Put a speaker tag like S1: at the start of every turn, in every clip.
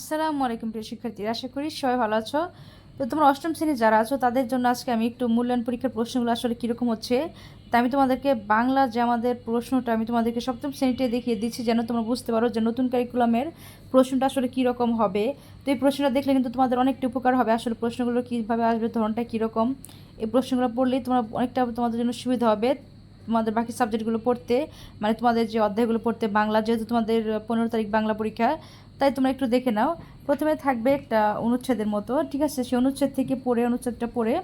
S1: আসসালামু আলাইকুম প্রিয় শিক্ষার্থী আশা করি সবাই ভালো আছো। তো তোমরা অষ্টম শ্রেণি যারা আছো, তাদের জন্য আজকে আমি একটু মূল্যায়ন পরীক্ষার প্রশ্নগুলো আসলে কীরকম হচ্ছে, তা আমি তোমাদেরকে বাংলা যে আমাদের প্রশ্নটা আমি তোমাদেরকে সপ্তম শ্রেণীতে দেখিয়ে দিচ্ছি, যেন তোমরা বুঝতে পারো যে নতুন কারিকুলামের প্রশ্নটা আসলে কীরকম হবে। তো এই প্রশ্নটা দেখলে কিন্তু তোমাদের অনেকটা উপকার হবে, আসলে প্রশ্নগুলো কীভাবে আসবে, ধরনটা কীরকম, এই প্রশ্নগুলো পড়লেই তোমরা অনেকটা তোমাদের জন্য সুবিধা হবে, তোমাদের বাকি সাবজেক্টগুলো পড়তে মানে তোমাদের যে অধ্যায়গুলো পড়তে বাংলা, যেহেতু তোমাদের পনেরো তারিখ বাংলা পরীক্ষা তাই তোমরা একটু দেখে নাও। প্রথমে থাকবে একটা অনুচ্ছেদের মতো, ঠিক আছে? সেই অনুচ্ছেদ থেকে পড়ে, অনুচ্ছেদটা পড়ে,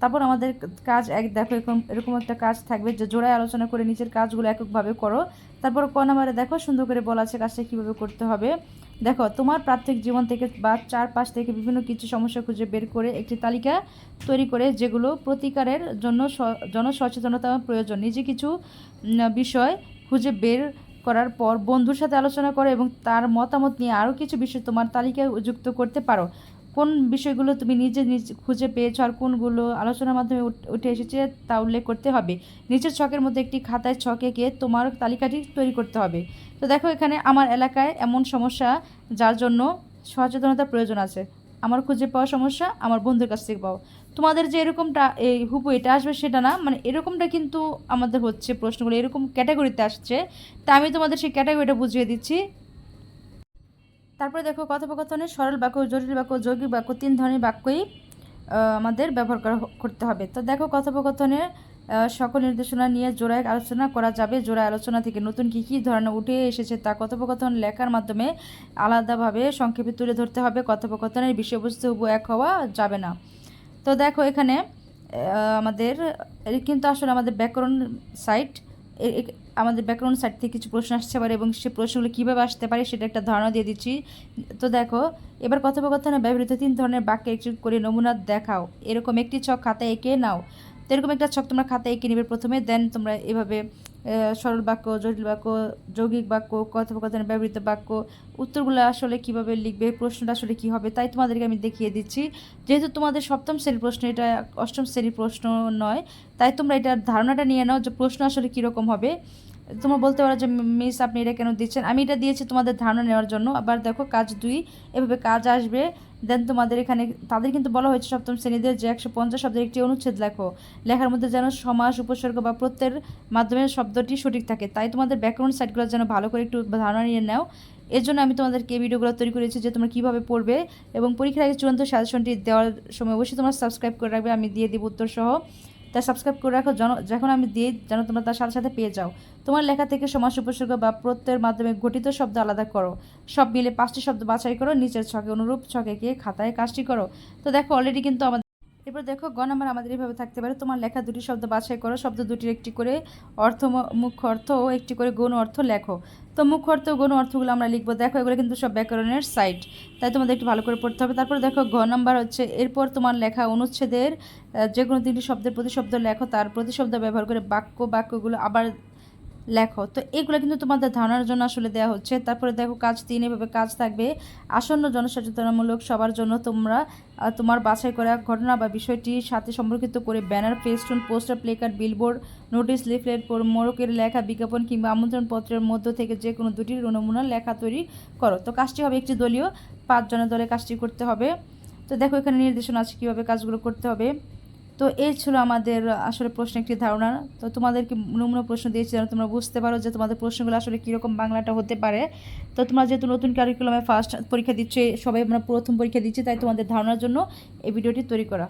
S1: তারপর আমাদের কাজ এক, দেখো এরকম এরকম একটা কাজ থাকবে যে জোড়ায় আলোচনা করে নিজের কাজগুলো এককভাবে করো। তারপর ক নাম্বারে দেখো, সুন্দর করে বলা আছে কাজটা কীভাবে করতে হবে। দেখো, তোমার প্রাত্যিক জীবন থেকে বা চারপাশ থেকে বিভিন্ন কিছু সমস্যা খুঁজে বের করে একটি তালিকা তৈরি করে, যেগুলো প্রতিকারের জন্য জনসচেতনতা প্রয়োজন। নিজে কিছু বিষয় খুঁজে বের করার পর বন্ধুর সাথে আলোচনা করো এবং তার মতামত নিয়ে আরও কিছু বিষয় তোমার তালিকায় যুক্ত করতে পারো। কোন বিষয়গুলো তুমি নিজে নিজ খুঁজে পেয়েছ আর কোনগুলো আলোচনার মাধ্যমে উঠ- এসেছে তা উল্লেখ করতে হবে। নিচের ছকের মধ্যে একটি খাতায় ছকে গিয়ে তোমার তালিকাটি তৈরি করতে হবে। তো দেখো এখানে আমার এলাকায় এমন সমস্যা যার জন্য সচেতনতার প্রয়োজন আছে। আমার খুঁজে পাওয়া সমস্যা, আমার বন্ধুর কাছ থেকে পাওয়া। তোমাদের যে এরকমটা, এই হুবু এটা আসবে, সেটা না মানে এরকমটা কিন্তু আমাদের হচ্ছে প্রশ্নগুলো এরকম ক্যাটাগরিতে আসছে। তা আমি তোমাদের সেই ক্যাটাগরিটা বুঝিয়ে দিচ্ছি। তারপরে দেখো, কথোপকথনে সরল বাক্য, জটিল বাক্য, যৌগিক বাক্য, তিন ধরনের বাক্যই আমাদের ব্যবহার করা করতে হবে। তো দেখো, কথোপকথনে সকল নির্দেশনা নিয়ে জোড়ায় আলোচনা করা যাবে। জোড়ায় আলোচনা থেকে নতুন কী কী ধরনের উঠে এসেছে তা কথোপকথন লেখার মাধ্যমে আলাদাভাবে সংক্ষেপে তুলে ধরতে হবে। কথোপকথনের বিষয়বস্তু হুবহু এক হওয়া যাবে না। তো দেখো এখানে আমাদের কিন্তু আসলে আমাদের ব্যাকরণ সাইট আমাদের ব্যাকরণ সাইট থেকে কিছু প্রশ্ন আসতে পারে এবং সে প্রশ্নগুলো কীভাবে আসতে পারে সেটা একটা ধারণা দিয়ে দিচ্ছি। তো দেখো, এবার কথোপকথনে ব্যবহৃত তিন ধরনের বাক্যে একটু করে নমুনা দেখাও। এরকম একটি ছক খাতায় এঁকে নাও। তো এরকম একটা ছক তোমরা খাতায় এঁকে নেবে প্রথমে দেন তোমরা এভাবে সরল বাক্য, জটিল বাক্য, যৌগিক বাক্য কথোপকথনে ব্যবহৃত বাক্য, উত্তরগুলো আসলে কীভাবে লিখবে, প্রশ্নটা আসলে কি হবে তাই তোমাদেরকে আমি দেখিয়ে দিচ্ছি। যেহেতু তোমাদের সপ্তম শ্রেণির প্রশ্ন, এটা অষ্টম শ্রেণির প্রশ্ন নয়, তাই তোমরা এটার ধারণাটা নিয়ে নাও যে প্রশ্ন আসলে কীরকম হবে। তোমরা বলতে পারো যে মিস আপনি এটা কেন দিচ্ছেন? আমি এটা দিয়েছি তোমাদের ধারণা নেওয়ার জন্য। আবার দেখো, কাজ দুই, এভাবে কাজ আসবে। দেন তোমাদের এখানে, তাদের কিন্তু বলা হয়েছে সপ্তম শ্রেণীদের যে একশো পঞ্চাশ শব্দের একটি অনুচ্ছেদ লেখো। লেখার মধ্যে যেন সমাস, উপসর্গ বা প্রত্যয়ের মাধ্যমে শব্দটি সঠিক থাকে। তাই তোমাদের ব্যাকরণ সাইটগুলো যেন ভালো করে একটু ধারণা নিয়ে নাও। এর জন্য আমি তোমাদেরকে এই ভিডিওগুলো তৈরি করেছি যে তোমরা কীভাবে পড়বে এবং পরীক্ষার আগে চূড়ান্ত সাজেশনটি দেওয়ার সময় অবশ্যই তোমরা সাবস্ক্রাইব করে রাখবে। আমি দিয়ে দিব উত্তর সহ তা সাবস্ক্রাইব করে রাখো। যেন যখন আমি দিই, যেন তোমরা তার সাথে সাথে পেয়ে যাও। তোমার লেখা থেকে সমাস উপসর্গ বা প্রত্যয়ের মাধ্যমে গঠিত শব্দ আলাদা করো। সব মিলে পাঁচটি শব্দ বাছাই করো। নিচের ছকে অনুরূপ ছকে গিয়ে খাতায় কাজটি করো। তো দেখো অলরেডি কিন্তু আমাদের এরপর দেখো, গ নাম্বার আমাদের এভাবে থাকতে পারে। তোমার লেখা দুটি শব্দ বাছাই করো। শব্দ দুটির একটি করে অর্থ মুখ্য অর্থ ও একটি করে গৌণ অর্থ লেখো। তো মুখ্য অর্থ ও গৌণ অর্থগুলো আমরা লিখব। দেখো, এগুলো কিন্তু সব ব্যাকরণের সাইট তাই তোমাদের একটু ভালো করে পড়তে হবে। তারপর দেখো ঘ নাম্বার হচ্ছে, এরপর তোমার লেখা অনুচ্ছেদের যে কোনো তিনটি শব্দের প্রতিশব্দ লেখো। তার প্রতিশব্দ ব্যবহার করে বাক্য, বাক্যগুলো আবার লেখো। তো এগুলো কিন্তু তোমাদের ধারণার জন্য আসলে দেওয়া হচ্ছে। তারপরে দেখো, কাজ তিন, এভাবে কাজ থাকবে। আসন্ন জনসচেতনামূলক সবার জন্য তোমরা তোমার বাছাই করা ঘটনা বা বিষয়টির সাথে সম্পর্কিত করে banner festoon poster, placard, billboard, notice, leaflet মোড়কের লেখা, বিজ্ঞাপন কিংবা আমন্ত্রণপত্রের মধ্য থেকে যে কোনো দুটির নমুনা লেখা তৈরি করো। তো কাজটি হবে একটি দলীয়, পাঁচজনের দলে কাজটি করতে হবে। তো দেখো, এখানে নির্দেশনা আছে কীভাবে কাজগুলো করতে হবে। তো এই ছিল আমাদের আসলে প্রশ্ন একটি ধারণা। তো তোমাদেরকে নমুনা প্রশ্ন দিয়েছি যেন তোমরা বুঝতে পারো যে তোমাদের প্রশ্নগুলো আসলে কীরকম বাংলাটা হতে পারে। তো তোমরা যেহেতু নতুন কারিকুলামে ফার্স্ট পরীক্ষা দিচ্ছে, সবাই আমরা প্রথম পরীক্ষা দিচ্ছি, তাই তোমাদের ধারণার জন্য এই ভিডিওটি তৈরি করা।